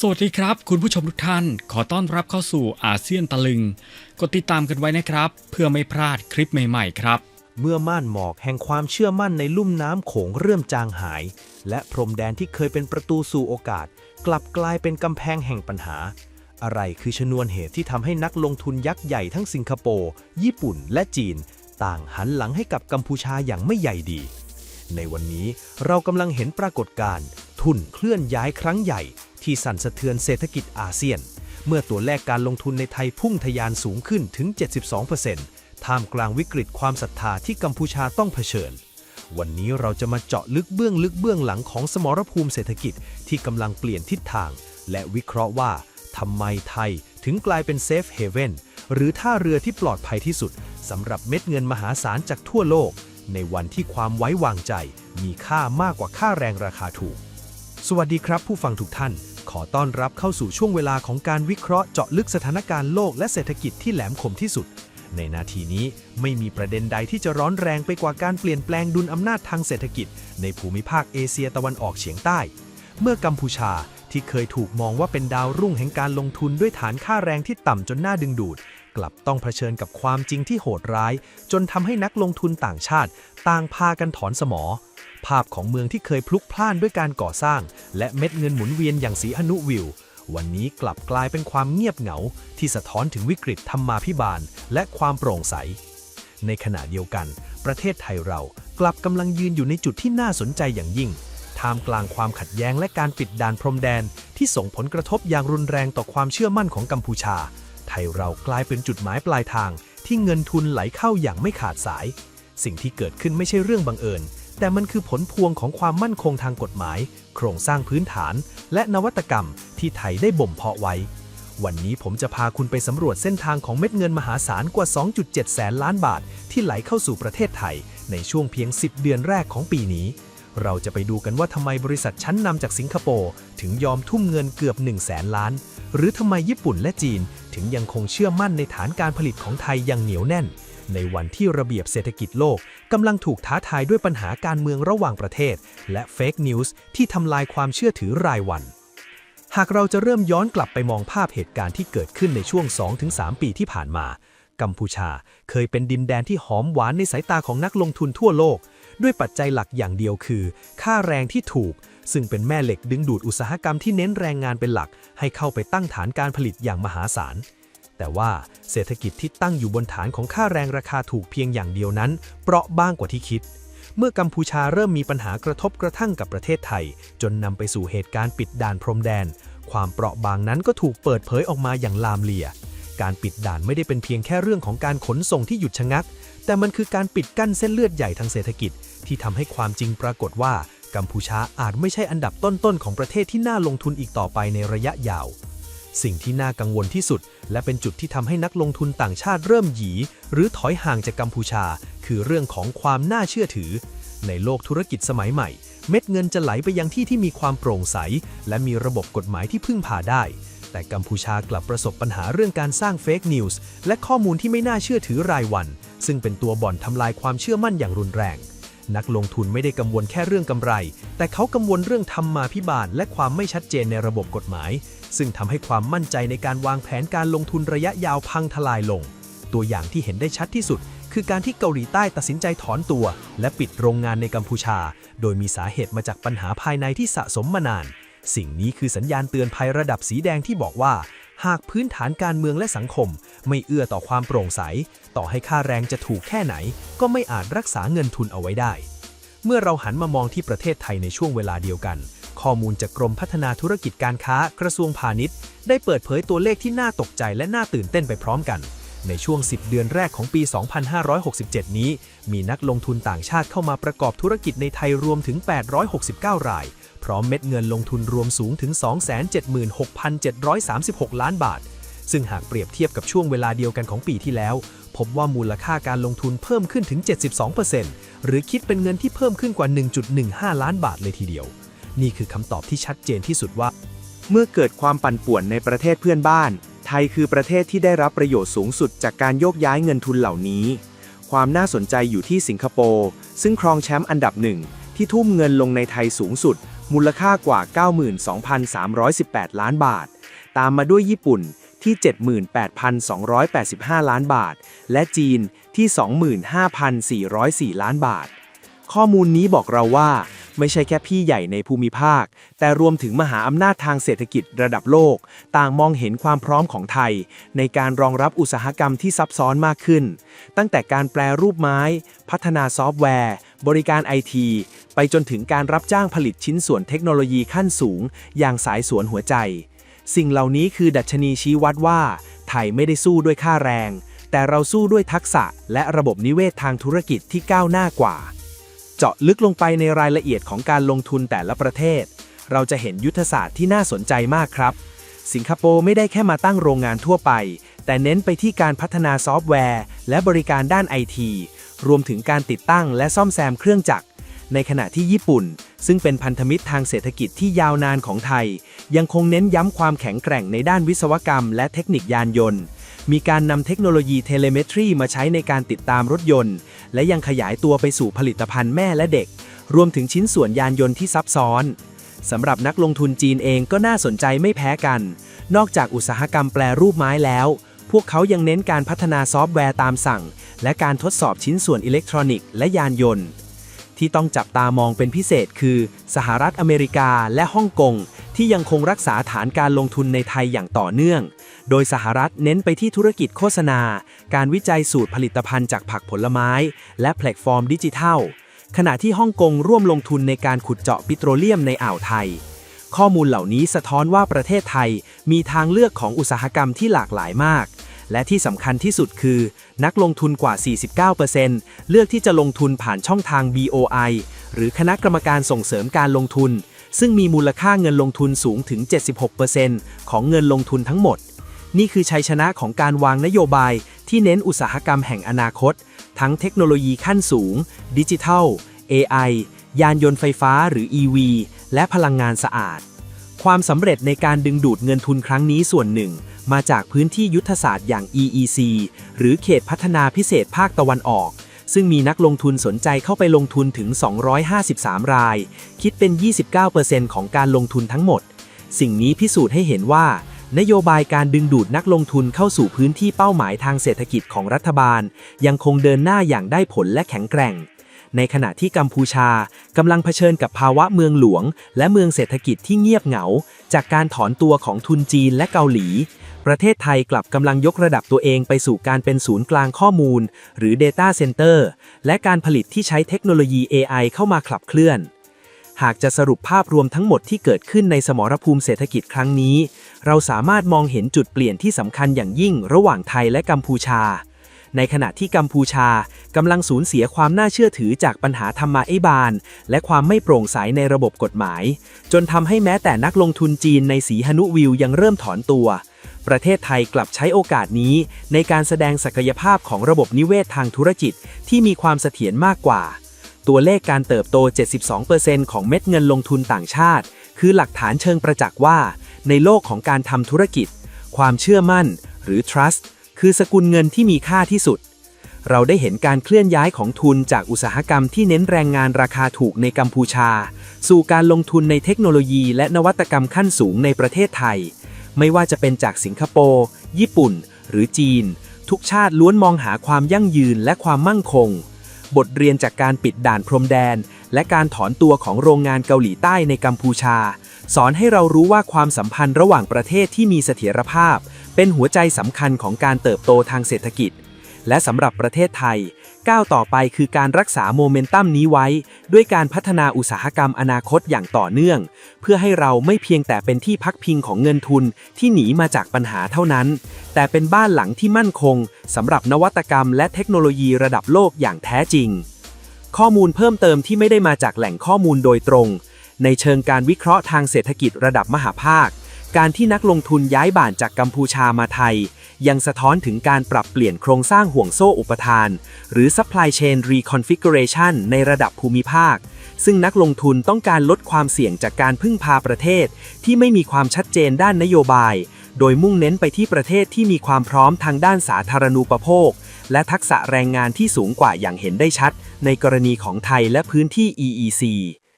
สวัสดีครับ คุณผู้ชมทุกท่าน ขอต้อนรับเข้าสู่อาเซียนตะลึง กดติดตามกันไว้นะครับ เพื่อไม่พลาดคลิปใหม่ๆครับ เมื่อม่านหมอกแห่งความเชื่อมั่นในลุ่มน้ำโขงเริ่มจางหาย และพรมแดนที่เคยเป็นประตูสู่โอกาส กลับกลายเป็นกำแพงแห่งปัญหา อะไรคือชนวนเหตุที่ทำให้นักลงทุนยักษ์ใหญ่ทั้งสิงคโปร์ญี่ปุ่นและจีน ต่างหันหลังให้กับกัมพูชาอย่างไม่ใหญ่ดี ในวันนี้เรากำลังเห็นปรากฏการณ์ทุนเคลื่อนย้ายครั้งใหญ่ ที่สั่นสะเทือนเศรษฐกิจอาเซียน เมื่อตัวเลขการลงทุนในไทยพุ่งทะยานสูงขึ้นถึง 72%ท่ามกลางวิกฤตความศรัทธาที่กัมพูชาต้องเผชิญ วันนี้เราจะมาเจาะลึกเบื้องลึกเบื้องหลังของสมรภูมิเศรษฐกิจที่กำลังเปลี่ยนทิศทาง และวิเคราะห์ว่าทำไมไทยถึงกลายเป็นเซฟเฮเว่นหรือท่าเรือที่ปลอดภัยที่สุดสำหรับเม็ดเงินมหาศาลจากทั่วโลก ในวันที่ความไว้วางใจ มีค่ามากกว่าค่าแรงราคาถูก สวัสดีครับผู้ฟังทุกท่าน ขอต้อนรับเข้าสู่ช่วงเวลาของการวิเคราะห์เจาะลึกสถานการณ์โลกและเศรษฐกิจที่แหลมคมที่สุด ในนาทีนี้ไม่มีประเด็นใดที่จะร้อนแรงไปกว่าการเปลี่ยนแปลงดุลอำนาจทางเศรษฐกิจ ในภูมิภาคเอเชียตะวันออกเฉียงใต้ เมื่อกัมพูชาที่เคยถูกมองว่าเป็นดาวรุ่งแห่งการลงทุนด้วยฐานค่าแรงที่ต่ำจนน่าดึงดูด กลับต้องเผชิญกับความจริงที่โหดร้าย จนทำให้นักลงทุนต่างชาติ ต่างพากันถอนสมอ ภาพของเมืองที่เคยพลุกพล่านด้วยการก่อสร้าง และเม็ดเงินหมุนเวียนอย่างสีหนุวิว วันนี้กลับกลายเป็นความเงียบเหงา ที่สะท้อนถึงวิกฤตธรรมาภิบาล และความโปร่งใส ในขณะเดียวกัน ประเทศไทยเรากลับกำลังยืนอยู่ในจุดที่น่าสนใจอย่างยิ่งท่ามกลางความขัดแย้งและการปิดด่านพรมแดน ที่ส่งผลกระทบอย่างรุนแรงต่อความเชื่อมั่นของกัมพูชา ไทยเรากลายเป็นจุดหมายปลายทาง ที่เงินทุนไหลเข้าอย่างไม่ขาดสาย สิ่งที่เกิดขึ้นไม่ใช่เรื่องบังเอิญ แต่มันคือผลพวงของความมั่นคงทางกฎหมาย โครงสร้างพื้นฐาน และนวัตกรรมที่ไทยได้บ่มเพาะไว้ วันนี้ผมจะพาคุณไปสำรวจเส้นทางของเม็ดเงินมหาศาลกว่า 2.7 แสนล้านบาท ที่ไหลเข้าสู่ประเทศไทย ในช่วงเพียง 10 เดือนแรกของปีนี้ เราจะไปดูกันว่าทำไมบริษัทชั้นนำจากสิงคโปร์ถึงยอมทุ่มเงินเกือบ1แสนล้าน หรือทำไมญี่ปุ่นและจีน ถึงยังคงเชื่อมั่นในฐานการผลิตของไทยอย่างเหนียวแน่น ในวันที่ระเบียบเศรษฐกิจโลกกำลังถูกท้าทายด้วยปัญหาการเมืองระหว่างประเทศ และเฟกนิวส์ที่ทำลายความเชื่อถือรายวัน หากเราจะเริ่มย้อนกลับไปมองภาพเหตุการณ์ที่เกิดขึ้นในช่วง 2-3 ปีที่ผ่านมา กัมพูชาเคยเป็นดินแดนที่หอมหวานในสายตาของนักลงทุนทั่วโลก ด้วยปัจจัยหลักอย่างเดียวคือ ค่าแรงที่ถูก ซึ่งเป็นแม่เหล็กดึงดูดอุตสาหกรรมที่เน้นแรงงานเป็นหลัก ให้เข้าไปตั้งฐานการผลิตอย่างมหาศาล แต่ว่าเศรษฐกิจที่ตั้งอยู่บนฐานของค่าแรงราคาถูกเพียงอย่างเดียวนั้น เปราะบางกว่าที่คิด เมื่อกัมพูชาเริ่มมีปัญหากระทบกระทั่งกับประเทศไทย จนนำไปสู่เหตุการณ์ปิดด่านพรมแดน ความเปราะบางนั้นก็ถูกเปิดเผยออกมาอย่างลามเลีย การปิดด่านไม่ได้เป็นเพียงแค่เรื่องของการขนส่งที่หยุดชะงัก แต่มันคือการปิดกั้นเส้นเลือดใหญ่ทางเศรษฐกิจ ที่ทำให้ความจริงปรากฏว่ากัมพูชาอาจไม่ใช่อันดับต้นๆของประเทศที่น่าลงทุนอีกต่อไปในระยะยาว สิ่งที่น่ากังวลที่สุด และเป็นจุดที่ทำให้นักลงทุนต่างชาติเริ่มหยี หรือถอยห่างจากกัมพูชา คือเรื่องของความน่าเชื่อถือ ในโลกธุรกิจสมัยใหม่ เม็ดเงินจะไหลไปยังที่ที่มีความโปร่งใส และมีระบบกฎหมายที่พึ่งพาได้ แต่กัมพูชากลับประสบปัญหาเรื่องการสร้างเฟกนิวส์และข้อมูลที่ไม่น่าเชื่อถือรายวัน ซึ่งเป็นตัวบ่อนทำลายความเชื่อมั่นอย่างรุนแรง นักลงทุนไม่ได้กังวลแค่เรื่องกำไร แต่เขากังวลเรื่องธรรมาภิบาลและความไม่ชัดเจนในระบบกฎหมาย ซึ่งทำให้ความมั่นใจในการวางแผนการลงทุนระยะยาวพังทลายลง ตัวอย่างที่เห็นได้ชัดที่สุด คือการที่เกาหลีใต้ตัดสินใจถอนตัว และปิดโรงงานในกัมพูชา โดยมีสาเหตุมาจากปัญหาภายในที่สะสมมานาน สิ่งนี้คือสัญญาณเตือนภัยระดับสีแดงที่บอกว่า หากพื้นฐานการเมืองและสังคม ไม่เอื้อต่อความโปร่งใส ต่อให้ค่าแรงจะถูกแค่ไหน ก็ไม่อาจรักษาเงินทุนเอาไว้ได้ เมื่อเราหันมามองที่ประเทศไทยในช่วงเวลาเดียวกัน ข้อมูลจากกรมพัฒนาธุรกิจการค้ากระทรวงพาณิชย์ ได้เปิดเผยตัวเลขที่น่าตกใจและน่าตื่นเต้นไปพร้อมกัน ในช่วง 10 เดือนแรกของปี 2567 นี้ มีนักลงทุนต่างชาติเข้ามาประกอบธุรกิจในไทยรวมถึง 869 ราย พร้อมเม็ดเงินลงทุนรวมสูงถึง 276,736 ล้านบาท ซึ่งหากเปรียบเทียบกับช่วงเวลาเดียวกันของปีที่แล้ว พบว่ามูลค่าการลงทุนเพิ่มขึ้นถึง 72%หรือคิดเป็นเงินที่เพิ่มขึ้นกว่า 1.15 ล้านบาทเลยทีเดียว นี่คือคำตอบที่ชัดเจนที่สุดว่า เมื่อเกิดความปั่นป่วนในประเทศเพื่อนบ้าน ไทยคือประเทศที่ได้รับประโยชน์สูงสุดจากการโยกย้ายเงินทุนเหล่านี้ ความน่าสนใจอยู่ที่สิงคโปร์ซึ่งครองแชมป์อันดับหนึ่งที่ทุ่มเงินลงในไทยสูงสุด มูลค่ากว่า 92,318 ล้านบาท ตามมาด้วยญี่ปุ่นที่ 78,285 ล้านบาท และจีนที่ 25,404 ล้านบาท ข้อมูลนี้บอกเราว่า ไม่ใช่แค่พี่ใหญ่ในภูมิภาค แต่รวมถึงมหาอำนาจทางเศรษฐกิจระดับโลก ต่างมองเห็นความพร้อมของไทย ในการรองรับอุตสาหกรรมที่ซับซ้อนมากขึ้น ตั้งแต่การแปลรูปไม้ พัฒนาซอฟต์แวร์ บริการไอที ไปจนถึงการรับจ้างผลิตชิ้นส่วนเทคโนโลยีขั้นสูง อย่างสายสวนหัวใจ สิ่งเหล่านี้คือดัชนีชี้วัดว่า ไทยไม่ได้สู้ด้วยค่าแรง แต่เราสู้ด้วยทักษะและระบบนิเวศทางธุรกิจที่ก้าวหน้ากว่า เจาะลึกลงไปในรายละเอียดของการลงทุนแต่ละประเทศ เราจะเห็นยุทธศาสตร์ที่น่าสนใจมากครับ สิงคโปร์ไม่ได้แค่มาตั้งโรงงานทั่วไป แต่เน้นไปที่การพัฒนาซอฟต์แวร์ และบริการด้านไอทีรวมถึงการติดตั้งและซ่อมแซมเครื่องจักร ในขณะที่ญี่ปุ่น ซึ่งเป็นพันธมิตรทางเศรษฐกิจที่ยาวนานของไทย ยังคงเน้นย้ำความแข็งแกร่งในด้านวิศวกรรม และเทคนิคยานยนต์ มีการนำเทคโนโลยีเทเลเมตรีมาใช้ในการติดตามรถยนต์ และยังขยายตัวไปสู่ผลิตภัณฑ์แม่และเด็ก รวมถึงชิ้นส่วนยานยนต์ที่ซับซ้อนสำหรับนักลงทุนจีนเองก็น่าสนใจไม่แพ้กัน นอกจากอุตสาหกรรมแปลรูปไม้แล้ว พวกเขายังเน้นการพัฒนาซอฟต์แวร์ตามสั่ง และการทดสอบชิ้นส่วนอิเล็กทรอนิกส์และยานยนต์ ที่ต้องจับตามองเป็นพิเศษคือ สหรัฐอเมริกาและฮ่องกงที่ยังคงรักษาฐานการลงทุนในไทยอย่างต่อเนื่อง โดยสหรัฐเน้นไปที่ธุรกิจโฆษณา การวิจัยสูตรผลิตภัณฑ์จากผักผลไม้ และแพลตฟอร์มดิจิทัล ขณะที่ฮ่องกงร่วมลงทุนในการขุดเจาะปิโตรเลียมในอ่าวไทย ข้อมูลเหล่านี้สะท้อนว่าประเทศไทยมีทางเลือกของอุตสาหกรรมที่หลากหลายมาก และที่สำคัญที่สุดคือ นักลงทุนกว่า 49%เลือกที่จะลงทุนผ่านช่องทาง BOI หรือคณะกรรมการส่งเสริมการลงทุน ซึ่งมีมูลค่าเงินลงทุนสูงถึง 76%ของเงินลงทุนทั้งหมด นี่คือชัยชนะของการวางนโยบายที่เน้นอุตสาหกรรมแห่งอนาคต ทั้งเทคโนโลยีขั้นสูง ดิจิทัล AI ยานยนต์ไฟฟ้าหรือ EV และพลังงานสะอาด ความสำเร็จในการดึงดูดเงินทุนครั้งนี้ส่วนหนึ่ง มาจากพื้นที่ยุทธศาสตร์อย่าง EEC หรือเขตพัฒนาพิเศษภาคตะวันออก ซึ่งมีนักลงทุนสนใจเข้าไปลงทุนถึง 253 ราย คิดเป็น 29%ของการลงทุนทั้งหมด สิ่งนี้พิสูจน์ให้เห็นว่า นโยบายการดึงดูดนักลงทุนเข้าสู่พื้นที่เป้าหมายทางเศรษฐกิจของรัฐบาล ยังคงเดินหน้าอย่างได้ผลและแข็งแกร่ง ในขณะที่กัมพูชากำลังเผชิญกับภาวะเมืองหลวง และเมืองเศรษฐกิจที่เงียบเหงา จากการถอนตัวของทุนจีนและเกาหลี ประเทศไทยกลับกำลังยกระดับตัวเองไปสู่การเป็นศูนย์กลางข้อมูล หรือ Data Center และการผลิตที่ใช้เทคโนโลยี AI เข้ามาขับเคลื่อน หากจะสรุปภาพรวมทั้งหมดที่เกิดขึ้นในสมรภูมิเศรษฐกิจครั้งนี้ เราสามารถมองเห็นจุดเปลี่ยนที่สำคัญอย่างยิ่งระหว่างไทยและกัมพูชา ในขณะที่กัมพูชากำลังสูญเสียความน่าเชื่อถือจากปัญหาธรรมาไอบานและความไม่โปร่งใสในระบบกฎหมาย จนทำให้แม้แต่นักลงทุนจีนในสีหนุวิวยังเริ่มถอนตัว ประเทศไทยกลับใช้โอกาสนี้ ในการแสดงศักยภาพของระบบนิเวศทางธุรกิจที่มีความเสถียรมากกว่า ตัวเลขการเติบโต 72%ของเม็ดเงินลงทุนต่างชาติ คือหลักฐานเชิงประจักษ์ว่า ในโลกของการทำธุรกิจ ความเชื่อมั่น หรือ trust คือสกุลเงินที่มีค่าที่สุด เราได้เห็นการเคลื่อนย้ายของทุนจากอุตสาหกรรมที่เน้นแรงงานราคาถูกในกัมพูชา สู่การลงทุนในเทคโนโลยีและนวัตกรรมขั้นสูงในประเทศไทย ไม่ว่าจะเป็นจากสิงคโปร์ ญี่ปุ่น หรือจีน ทุกชาติล้วนมองหาความยั่งยืนและความมั่งคง บทเรียนจากการปิดด่านพรมแดน และการถอนตัวของโรงงานเกาหลีใต้ในกัมพูชา สอนให้เรารู้ว่าความสัมพันธ์ระหว่างประเทศที่มีเสถียรภาพ เป็นหัวใจสำคัญของการเติบโตทางเศรษฐกิจ และสำหรับประเทศไทย ก้าวต่อไปคือการรักษาโมเมนตัมนี้ไว้ ด้วยการพัฒนาอุตสาหกรรมอนาคตอย่างต่อเนื่อง เพื่อให้เราไม่เพียงแต่เป็นที่พักพิงของเงินทุนที่หนีมาจากปัญหาเท่านั้น แต่เป็นบ้านหลังที่มั่นคงสำหรับนวัตกรรม และเทคโนโลยีระดับโลกอย่างแท้จริง ข้อมูลเพิ่มเติมที่ไม่ได้มาจากแหล่งข้อมูลโดยตรง ในเชิงการวิเคราะห์ทางเศรษฐกิจระดับมหาภาค การที่นักลงทุนย้ายบ้านจากกัมพูชามาไทย ยังสะท้อนถึงการปรับเปลี่ยนโครงสร้างห่วงโซ่อุปทาน หรือ supply chain reconfiguration ในระดับภูมิภาค ซึ่งนักลงทุนต้องการลดความเสี่ยงจากการพึ่งพาประเทศ ที่ไม่มีความชัดเจนด้านนโยบาย โดยมุ่งเน้นไปที่ประเทศที่มีความพร้อมทางด้านสาธารณูปโภค และทักษะแรงงานที่สูงกว่าอย่างเห็นได้ชัด ในกรณีของไทยและพื้นที่ EEC